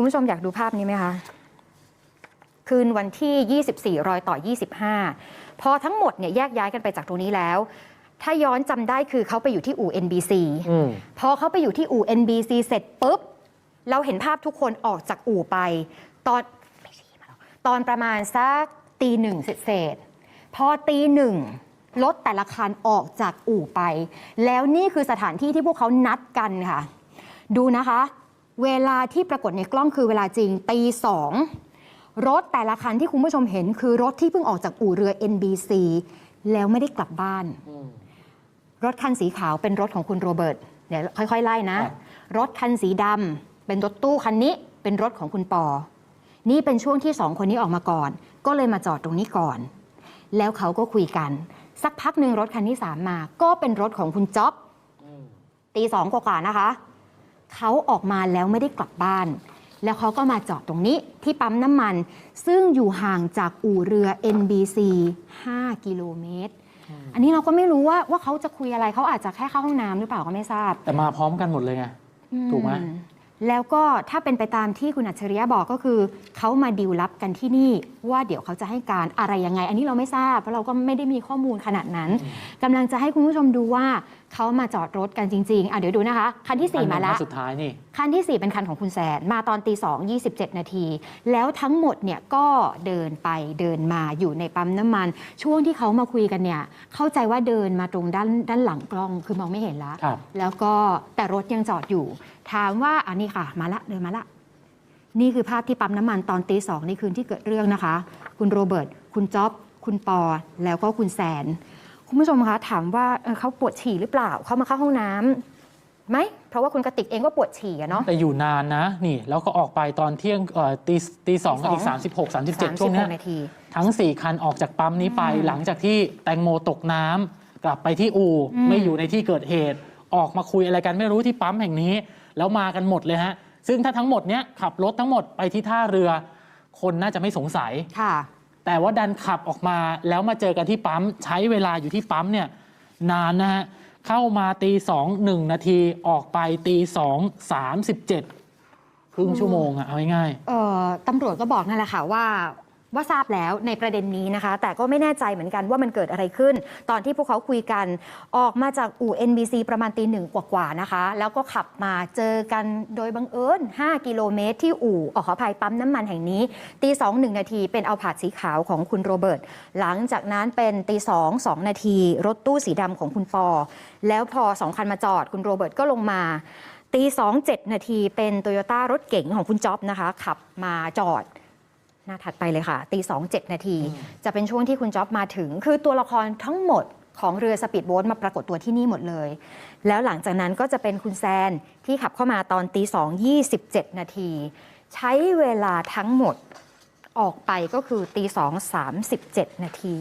คุณผู้ชมอยากดูภาพนี้ไหมคะ คืนวันที่ 24 รอยต่อ 25 พอทั้งหมดเนี่ยแยกย้ายกันไปจากตรงนี้แล้ว ถ้าย้อนจำได้คือเขาไปอยู่ที่อู่ NBC อืมพอเขาไปอยู่ที่อู่ NBC เสร็จปุ๊บ เราเห็นภาพทุกคนออกจากอู่ไป ตอนไม่ชี้มาหรอกตอนประมาณสักตีหนึ่งเศษๆพอตีหนึ่งรถแต่ละคันออกจากอู่ไป แล้วนี่คือสถานที่ที่พวกเขานัดกันค่ะ ดูนะคะ เวลาที่ปรากฏในกล้องคือเวลาจริงตีสองรถแต่ละคันที่คุณผู้ชมเห็นคือรถที่เพิ่งออกจากอู่เรือ NBC แล้วไม่ได้กลับบ้านอืมรถคันสีขาวเป็นรถของคุณโรเบิร์ตเดี๋ยวค่อยๆ ไล่นะครับรถคันสีดำเป็นรถตู้คันนี้เป็นรถของคุณปอ นี่เป็นช่วงที่สองคนนี้ออกมาก่อน ก็เลยมาจอดตรงนี้ก่อน แล้วเขาก็คุยกัน สักพักหนึ่งรถคันที่สามมา ก็เป็นรถของคุณจ๊อบอืมตีสองกว่าๆนะคะ เขาออกมาแล้วไม่ได้กลับบ้าน แล้วเขาก็มาจอดตรงนี้ที่ปั๊มน้ำมัน ซึ่งอยู่ห่างจากอู่เรือ NBC 5 กิโลเมตร อันนี้เราก็ไม่รู้ว่าว่าเขาจะคุยอะไรเขาอาจจะแค่เข้าห้องน้ำหรือเปล่าก็ไม่ทราบ แต่มาพร้อมกันหมดเลยไง ถูกไหมอื แล้วก็ถ้าเป็นไปตามที่คุณอัจฉริยะบอกก็คือ เขามาดีลลับกันที่นี่ ว่าเดี๋ยวเขาจะให้การอะไรยังไง อันนี้เราไม่ทราบ เพราะเราก็ไม่ได้มีข้อมูลขนาดนั้นกำลังจะให้คุณผู้ชมดูว่าเขามาจอดรถกันจริงๆอะเดี๋ยวดูนะคะ คันที่ 4 มาแล้วอันสุดท้ายนี่คันที่ 4 เป็นคันของคุณแซนมาตอนตีสองยีนาที แล้วทั้งหมดเนี่ยก็เดินไปเดินมาอยู่ในปั๊มน้ำมัน ช่วงที่เขามาคุยกันเนี่ยเข้าใจว่าเดินมาตรงด้านด้านหลังกล้องคือมองไม่เห็นละครับแล้วก็แต่รถยังจอดอยู่ ถามว่าอันนี้ค่ะ มาละเดินมาละ นี่คือภาพที่ปั๊มน้ำมันตอนตีสองในคืนที่เกิดเรื่องนะคะ คุณโรเบิร์ตคุณจ๊อบคุณปอ แล้วก็คุณแซนคุณผู้ชมคะถามว่าเอ่อเขาปวดฉี่หรือเปล่าเขามาเข้าห้องน้ำไหมเพราะว่าคุณกติกเองก็ปวดฉี่อะเนาะแต่อยู่นานนะนี่ แล้วก็ออกไปตอนเที่ยงเอ่อตีตีสองกับอีก 36 37 ช่วงเนี้ย36นาทีทั้ง 4 คันออกจากปั๊มนี้ไป หลังจากที่แตงโมตกน้ำกลับไปที่อู่อืมไม่อยู่ในที่เกิดเหตุ ออกมาคุยอะไรกันไม่รู้ที่ปั๊มแห่งนี้ แล้วมากันหมดเลยฮะ ซึ่งถ้าทั้งหมดเนี้ยขับรถทั้งหมดไปที่ท่าเรือ คนน่าจะไม่สงสัย ค่ะ แต่ว่าดันขับออกมาแล้วมาเจอกันที่ปั๊ม ใช้เวลาอยู่ที่ปั๊มเนี่ยนานนะฮะ เข้ามาตีสองหนึ่งนาทีออกไปตีสองสามสิบเจ็ดครึ่งชั่วโมงอะเอาง่ายเอ่อตำรวจก็บอกนั่นแหละค่ะว่า ว่าทราบแล้วในประเด็นนี้นะคะ แต่ก็ไม่แน่ใจเหมือนกันว่ามันเกิดอะไรขึ้น ตอนที่พวกเขาคุยกันออกมาจากอู่ NBC ประมาณตีหนึ่งกว่าๆนะคะ แล้วก็ขับมาเจอกันโดยบังเอิญ 5 กิโลเมตร ที่อู่ออกขอภัยปั๊มน้ำมันแห่งนี้ ตีสองหนึ่งนาทีเป็นเอาผาดสีขาวของคุณโรเบิร์ตหลังจากนั้นเป็นตีสองสองนาที รถตู้สีดำของคุณปอ แล้วพอสองคันมาจอดคุณโรเบิร์ตก็ลงมาตีสองเจ็ดนาทีเป็นโตโยต้ารถเก๋งของคุณจ๊อบนะคะ ขับมาจอด หน้าถัดไปเลยค่ะตีสองเจ็ดนาที จะเป็นช่วงที่คุณจ๊อบมาถึง คือตัวละครทั้งหมดของเรือสปีดโบ๊ทมาปรากฏตัวที่นี่หมดเลย แล้วหลังจากนั้นก็จะเป็นคุณแซนที่ขับเข้ามาตอนตีสองยี่สิบเจ็ดนาที ใช้เวลาทั้งหมดออกไปก็คือตีสองสามสิบเจ็ดนาที